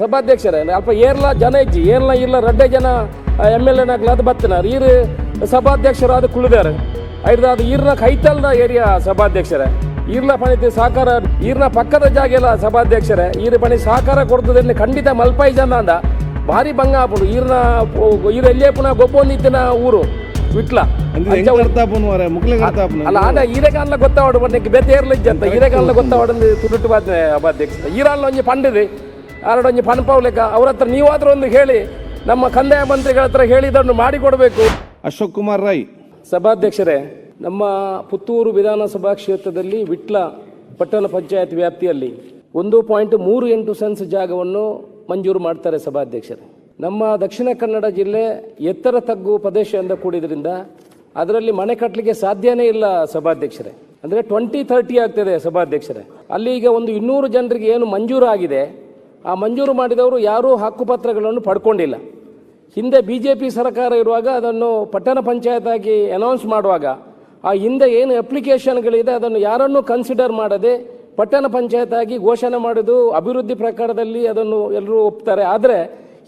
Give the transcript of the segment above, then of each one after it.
ಸಭಾಧ್ಯಕ್ಷರೇ ಅಲ್ಪ ಏರ್ಲ ಜನ ಇಜ್ಜಿ ಏರ್ಲ ಇಲ್ಲ ರಡ್ಡೆ ಜನ ಎಂ ಎಲ್ ಎನಾಗ್ಲ ಅದು ಬತ್ತನಾರ. ಈರು ಸಭಾಧ್ಯಕ್ಷರಾದ ಕುಳಿದಾರೆ. ಐದು ಅದು ಈರ್ನ ಕೈತಲ್ದ ಏರಿಯಾ ಸಭಾಧ್ಯಕ್ಷರೇ. ಈರ್ನ ಪಣಿತಿ ಸಹಕಾರ ಈರ್ನ ಪಕ್ಕದ ಜಾಗ ಎಲ್ಲ ಸಭಾಧ್ಯಕ್ಷರೇ. ಈರು ಪಣಿ ಸಹಕಾರ ಕೊಡ್ತದೆ ಖಂಡಿತ ಮಲ್ಪಾಯಿ ಜನ ಅಂದ. ಭಾರಿ ಭಂಗ ಆಗ್ಬೋದು. ಈರ್ನ ಈರು ಎಲ್ಲೇ ಪುನಃ ಗೊಬ್ಬೊಂದಿತ್ತಿನ ಊರು ವಿಟ್ಲ. ಅಲ್ಲ ಆದ ಈರೆಗಾಲ ಗೊತ್ತಾವಡು ಬೆತ್ತೆ ಏರ್ಲಿಜ್ಜ ಅಂತ ಈರೆಗಾಲ ಗೊತ್ತಾವಡು ತುರುಟು ಬಾದ್ನೆ ಅಧ್ಯಕ್ಷ ಈರಾಲ ಒಂಜಿ ಪಂಡಿದೆ. ಆರಡೊಂಜಿ ಪಣಪಾವ್ಲೆಕ್ಕ ಅವ್ರ ಹತ್ರ ನೀವಾದ್ರೂ ಒಂದು ಹೇಳಿ ನಮ್ಮ ಕಂದಾಯ ಮಂತ್ರಿಗಳ ಹತ್ರ ಹೇಳಿದನ್ನು ಮಾಡಿಕೊಡಬೇಕು. ಅಶೋಕ್ ಕುಮಾರ್ ರೈ ಸಭಾಧ್ಯಕ್ಷರೇ ನಮ್ಮ ಪುತ್ತೂರು ವಿಧಾನಸಭಾ ಕ್ಷೇತ್ರದಲ್ಲಿ ವಿಟ್ಲ ಪಟ್ಟಣ ಪಂಚಾಯತ್ ವ್ಯಾಪ್ತಿಯಲ್ಲಿ ಒಂದು ಪಾಯಿಂಟ್ ಮೂರು ಎಂಟು ಸೆನ್ಸ್ ಜಾಗವನ್ನು ಮಂಜೂರು ಮಾಡ್ತಾರೆ ಸಭಾಧ್ಯಕ್ಷರು. ನಮ್ಮ ದಕ್ಷಿಣ ಕನ್ನಡ ಜಿಲ್ಲೆ ಎತ್ತರ ತಗ್ಗು ಪ್ರದೇಶದಿಂದ ಕೂಡಿದ್ರಿಂದ ಅದರಲ್ಲಿ ಮನೆ ಕಟ್ಟಲಿಕ್ಕೆ ಸಾಧ್ಯನೇ ಇಲ್ಲ ಸಭಾಧ್ಯಕ್ಷರೇ. ಅಂದರೆ ಟ್ವೆಂಟಿ ಥರ್ಟಿ ಆಗ್ತದೆ ಸಭಾಧ್ಯಕ್ಷರೇ. ಅಲ್ಲಿ ಈಗ ಒಂದು ಇನ್ನೂರು ಜನರಿಗೆ ಏನು ಮಂಜೂರು ಆಗಿದೆ ಆ ಮಂಜೂರು ಮಾಡಿದವರು ಯಾರೂ ಹಕ್ಕುಪತ್ರಗಳನ್ನು ಪಡ್ಕೊಂಡಿಲ್ಲ. ಹಿಂದೆ ಬಿ ಜೆ ಪಿ ಸರ್ಕಾರ ಇರುವಾಗ ಅದನ್ನು ಪಟ್ಟಣ ಪಂಚಾಯತ್ ಆಗಿ ಅನೌನ್ಸ್ ಮಾಡುವಾಗ ಆ ಹಿಂದೆ ಏನು ಅಪ್ಲಿಕೇಶನ್ಗಳಿದೆ ಅದನ್ನು ಯಾರನ್ನೂ ಕನ್ಸಿಡರ್ ಮಾಡದೆ ಪಟ್ಟಣ ಪಂಚಾಯತ್ ಆಗಿ ಘೋಷಣೆ ಮಾಡೋದು ಅಭಿವೃದ್ಧಿ ಪ್ರಕಾರದಲ್ಲಿ ಅದನ್ನು ಎಲ್ಲರೂ ಒಪ್ತಾರೆ. ಆದರೆ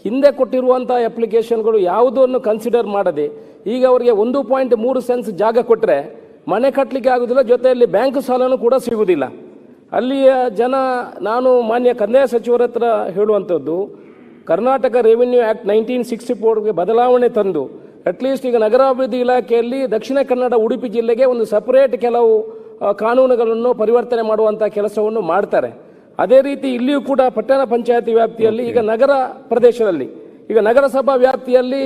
ಹಿಂದೆ ಕೊಟ್ಟಿರುವಂಥ ಅಪ್ಲಿಕೇಶನ್ಗಳು ಯಾವುದನ್ನು ಕನ್ಸಿಡರ್ ಮಾಡದೆ ಈಗ ಅವರಿಗೆ ಒಂದು ಪಾಯಿಂಟ್ ಮೂರು ಸೆನ್ಸ್ ಜಾಗ ಕೊಟ್ಟರೆ ಮನೆ ಕಟ್ಟಲಿಕ್ಕೆ ಆಗುದಿಲ್ಲ, ಜೊತೆಯಲ್ಲಿ ಬ್ಯಾಂಕ್ ಸಾಲನೂ ಕೂಡ ಸಿಗುವುದಿಲ್ಲ ಅಲ್ಲಿಯ ಜನ ನಾನು ಮಾನ್ಯ ಕಂದಾಯ ಸಚಿವರ ಹತ್ರ ಹೇಳುವಂಥದ್ದು Karnataka revenue act nineteen sixty ಫೋರ್ಗೆ ಬದಲಾವಣೆ ತಂದು ಅಟ್ಲೀಸ್ಟ್ ಈಗ ನಗರಾಭಿವೃದ್ಧಿ ಇಲಾಖೆಯಲ್ಲಿ ದಕ್ಷಿಣ ಕನ್ನಡ ಉಡುಪಿ ಜಿಲ್ಲೆಗೆ ಒಂದು ಸಪರೇಟ್ ಕೆಲವು ಕಾನೂನುಗಳನ್ನು ಪರಿವರ್ತನೆ ಮಾಡುವಂಥ ಕೆಲಸವನ್ನು ಮಾಡ್ತಾರೆ. ಅದೇ ರೀತಿ ಇಲ್ಲಿಯೂ ಕೂಡ ಪಟ್ಟಣ ಪಂಚಾಯತಿ ವ್ಯಾಪ್ತಿಯಲ್ಲಿ ಈಗ ನಗರ ಪ್ರದೇಶದಲ್ಲಿ ಈಗ ನಗರಸಭಾ ವ್ಯಾಪ್ತಿಯಲ್ಲಿ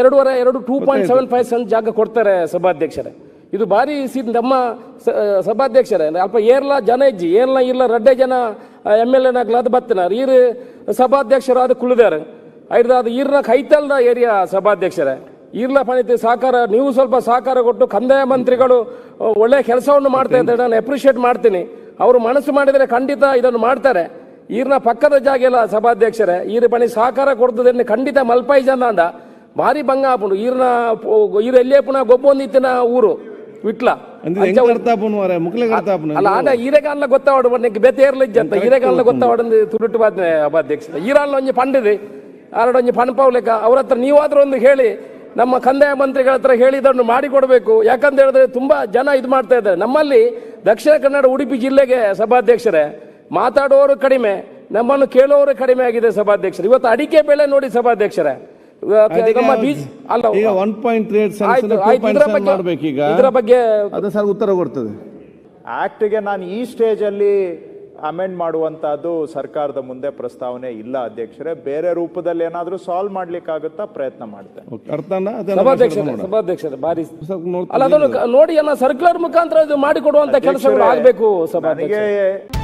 ಎರಡೂವರೆ ಎರಡು two point seven five cent ಜಾಗ ಕೊಡ್ತಾರೆ ಸಭಾಧ್ಯಕ್ಷರೇ. ಇದು ಭಾರಿ ಸಿ ನಮ್ಮ ಸಭಾಧ್ಯಕ್ಷರೇ. ಅಲ್ಪ ಏರ್ಲ ಜನ ಇಜ್ಜಿ, ಏರ್ಲ ಇಲ್ಲ ರಡ್ಡೆ ಜನ ಎಂ ಎಲ್ ಎನಾಗ್ಲ ಅದು ಬತ್ತನಾರ ಸಭಾಧ್ಯಕ್ಷರು ಅದು ಕುಳಿದಾರ. ಐದು ಅದು ಈರ್ನ ಕೈತಲ್ದ ಏರಿಯಾ ಸಭಾಧ್ಯಕ್ಷರೇ. ಇರ್ಲ ಪಣಿತಿ ಸಹಕಾರ ನೀವು ಸ್ವಲ್ಪ ಸಹಕಾರ ಕೊಟ್ಟು ಕಂದಾಯ ಮಂತ್ರಿಗಳು ಒಳ್ಳೆ ಕೆಲಸವನ್ನು ಮಾಡ್ತಾ ಇದ್ದಾರೆ, ನಾನು ಅಪ್ರಿಷಿಯೇಟ್ ಮಾಡ್ತೀನಿ. ಅವರು ಮನಸ್ಸು ಮಾಡಿದರೆ ಖಂಡಿತ ಇದನ್ನು ಮಾಡ್ತಾರೆ. ಈರ್ನ ಪಕ್ಕದ ಜಾಗ ಎಲ್ಲ ಸಭಾಧ್ಯಕ್ಷರೇ. ಈರ ಪಣಿ ಸಹಕಾರ ಕೊಡ್ತದೆ ಖಂಡಿತ ಮಲ್ಪಾಯಿ ಜನ ಅಂದ. ಭಾರಿ ಭಂಗ ಆಪುಂಡು ಈರ್ನ ಈರು ಎಲ್ಲೇ ಪುನಃ ಗೊಬ್ಬೊಂದಿತ್ತಿನ ಊರು. ವಿಟ್ಲ. ಅಲ್ಲ ಆದ ಈರೆಗಾಲ ಗೊತ್ತಾವಡು ಬನ್ನಿಕ್ಕೆ ಬೆತ್ತೆ ಏರ್ಲಿಜ್ಜ ಅಂತ. ಈರೆಗಾಲ ಗೊತ್ತಾವಡು ತುರುಟು ಬಾದ್ನೆ ಅಧ್ಯಕ್ಷ ಈರಾಲ ಒಂಜಿ ಪಂಡಿದೆ ಆರಡೊಂಜಿ ಪಣಪಾವ್ಲೆಕ್ಕ ಅವ್ರ ಹತ್ರ ನೀವಾದ್ರೂ ಒಂದು ಹೇಳಿ ನಮ್ಮ ಕಂದಾಯ ಮಂತ್ರಿಗಳ ಹತ್ರ ಹೇಳಿದನ್ನು ಮಾಡಿಕೊಡ್ಬೇಕು. ಯಾಕಂತ ಹೇಳಿದ್ರೆ ತುಂಬಾ ಜನ ಇದು ಮಾಡ್ತಾ ಇದ್ದಾರೆ. ನಮ್ಮಲ್ಲಿ ದಕ್ಷಿಣ ಕನ್ನಡ ಉಡುಪಿ ಜಿಲ್ಲೆಗೆ ಸಭಾಧ್ಯಕ್ಷರೇ ಮಾತಾಡುವವರು ಕಡಿಮೆ ನಮ್ಮನ್ನು ಕೇಳುವವರು ಕಡಿಮೆ ಆಗಿದೆ ಸಭಾಧ್ಯಕ್ಷರು. ಇವತ್ತು ಅಡಿಕೆ ಬೆಳೆ ನೋಡಿ ಸಭಾಧ್ಯಕ್ಷರೇ. ಈಗ ಒನ್ ಪಾಯಿಂಟ್ ತ್ರೀ ಏಟ್ ಆಯ್ತು, ಸೆನ್ಸ್ ಆಯ್ತು, ಇದ್ರ ಬಗ್ಗೆ- ಮಾಡ್ಬೇಕೀಗ? ಇದ್ರ ಬಗ್ಗೆ ಅದು ಸರ್ ಉತ್ತರ ಕೊಡ್ತದೆ. ಆಕ್ಟ್ಗೆ ನಾನು ಈ ಸ್ಟೇಜಲ್ಲಿ ಅಮೆಂಡ್ ಮಾಡುವಂತಹದ್ದು ಸರ್ಕಾರದ ಮುಂದೆ ಪ್ರಸ್ತಾವನೆ ಇಲ್ಲ ಅಧ್ಯಕ್ಷರೇ. ಬೇರೆ ರೂಪದಲ್ಲಿ ಏನಾದರೂ ಸಾಲ್ವ್ ಮಾಡ್ಲಿಕ್ಕಾಗುತ್ತಾ ಪ್ರಯತ್ನ ಮಾಡ್ತೇನೆ. ಓಕೆ, ಅರ್ಥನಾ ಅದನ್ನ ಸಭಾಧ್ಯಕ್ಷರೇ ಸಭಾಧ್ಯಕ್ಷರೇ ಬಾರಿ ಅಲ್ಲ ಅದನ್ನು ನೋಡಿ ಸರ್ಕ್ಯುಲರ್ ಮುಖಾಂತರ ಇದು ಮಾಡಿಕೊಡುವಂತ ಕೆಲಸಗಳು ಆಗಬೇಕು ಸಭಾಧ್ಯಕ್ಷ ನನಗೆ